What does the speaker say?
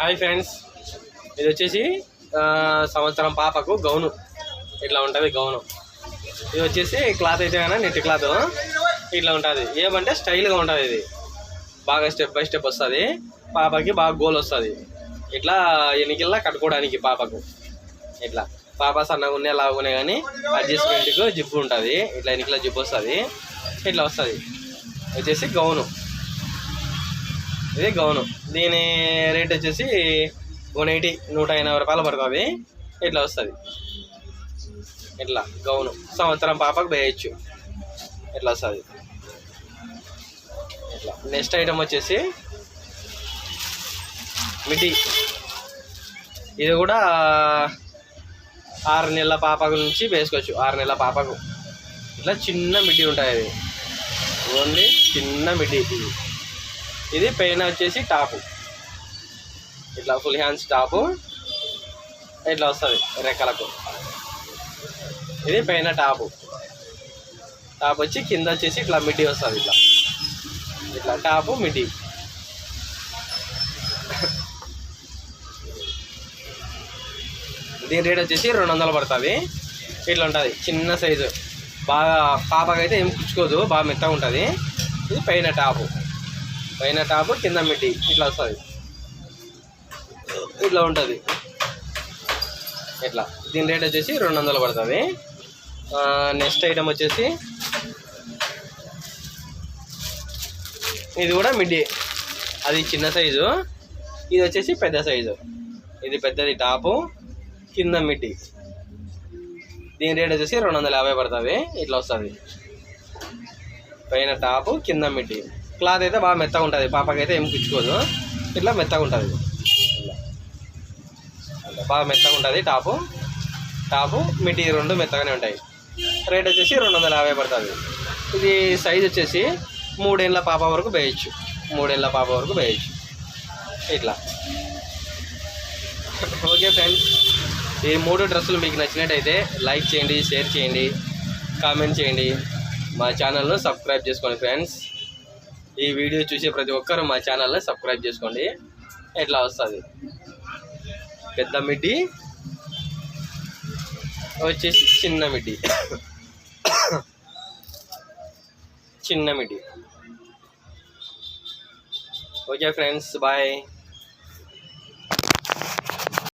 Hi friends. ఇది వచ్చేసి సంవత్సరం పాపకు గౌను. ఇట్లా ఉంటుంది గౌను. ఇది వచ్చేసి క్లాత్ అయితే కానీ నెట్ క్లాత్. ఇట్లా ఉంటుంది. ఏమంటే స్టైల్గా ఉంటుంది ఇది. బాగా స్టెప్ బై స్టెప్ వస్తుంది. పాపకి బాగా గోల్ వస్తుంది. ఇట్లా ఎన్నికల్లా కట్టుకోవడానికి పాపకు. ఇట్లా. పాప సన్నగా ఉన్నాయి లాగునే కానీ అడ్జస్ట్మెంట్కు జిప్పు ఉంటుంది. ఇట్లా ఎన్నికల జిప్పు వస్తుంది. ఇట్లా వస్తుంది. వచ్చేసి గౌను. ఇది గౌను. దీని రేట్ వచ్చేసి వన్ ఎయిటీ నూట ఎనభై రూపాయలు పడుతుంది ఇట్లా వస్తుంది. ఇట్లా గౌను. సంవత్సరం పాపకు వేయచ్చు. ఇట్లా వస్తుంది. ఇట్లా. నెక్స్ట్ ఐటమ్ వచ్చేసి మిడ్డీ ఇది కూడా ఆరు నెలల పాపకు నుంచి వేసుకోవచ్చు. ఆరు నెలల పాపకు. ఇట్లా చిన్న మిడ్డీ ఉంటుంది అది. ఓన్లీ చిన్న మిడ్డీ ఇది ఇది పైన వచ్చేసి టాపు. ఇట్లా ఫుల్ హ్యాండ్స్ టాపు. ఇట్లా వస్తుంది రెక్కలకు. ఇది పైన టాపు. టాప్ వచ్చి కింద వచ్చేసి ఇట్లా మిడ్డీ వస్తుంది ఇట్లా. ఇట్లా టాపు మిడ్డీ. దీని రేట్ వచ్చేసి రెండు వందలు పడుతుంది. ఇట్లా ఉంటుంది. చిన్న సైజు. బాగా పాపకైతే ఏం కుచ్చుకోదు. బాగా మెత్తగా ఉంటుంది ఇది పైన టాపు. పైన టాపు కింద మిడ్డి. ఇట్లా వస్తుంది. ఇట్లా ఉంటుంది. ఇట్లా. దీని రేట్ వచ్చేసి రెండు వందలు పడుతుంది. నెక్స్ట్ ఐటమ్ వచ్చేసి ఇది కూడా మిడ్డీ. అది చిన్న సైజు. ఇది వచ్చేసి పెద్ద సైజు. ఇది పెద్దది టాపు కింద మిడ్డీ. దీని రేట్ వచ్చేసి రెండు వందల యాభై పడుతుంది. ఇట్లా వస్తుంది. పైన టాపు కింద మిడ్డీ. క్లాత్ అయితే బాగా మెత్తగా ఉంటుంది. పాపకైతే ఏం పిచ్చుకోదు ఇట్లా మెత్తగా ఉంటుంది. బాగా మెత్తగా ఉంటుంది టాపు. టాపు మిడ్డీ రెండు మెత్తగానే ఉంటాయి. రేట్ వచ్చేసి రెండు వందల యాభై పడుతుంది. ఇది సైజ్ వచ్చేసి మూడేళ్ళ పాప వరకు వేయచ్చు. మూడేళ్ళ పాప వరకు వేయచ్చు. ఇట్లా. ఓకే ఫ్రెండ్స్ ఈ మూడు డ్రెస్సులు మీకు నచ్చినట్టయితే లైక్ చేయండి షేర్ చేయండి కామెంట్ చేయండి. మా ఛానల్ను సబ్స్క్రైబ్ చేసుకోండి ఫ్రెండ్స్. ఈ వీడియో చూసే ప్రతి ఒక్కరు మా ఛానల్ని సబ్స్క్రైబ్ చేసుకోండి. ఎట్లా వస్తుంది? పెద్ద మిడ్డి వచ్చేసి చిన్న మిడ్డి. చిన్న మిడ్డి. Okay friends bye.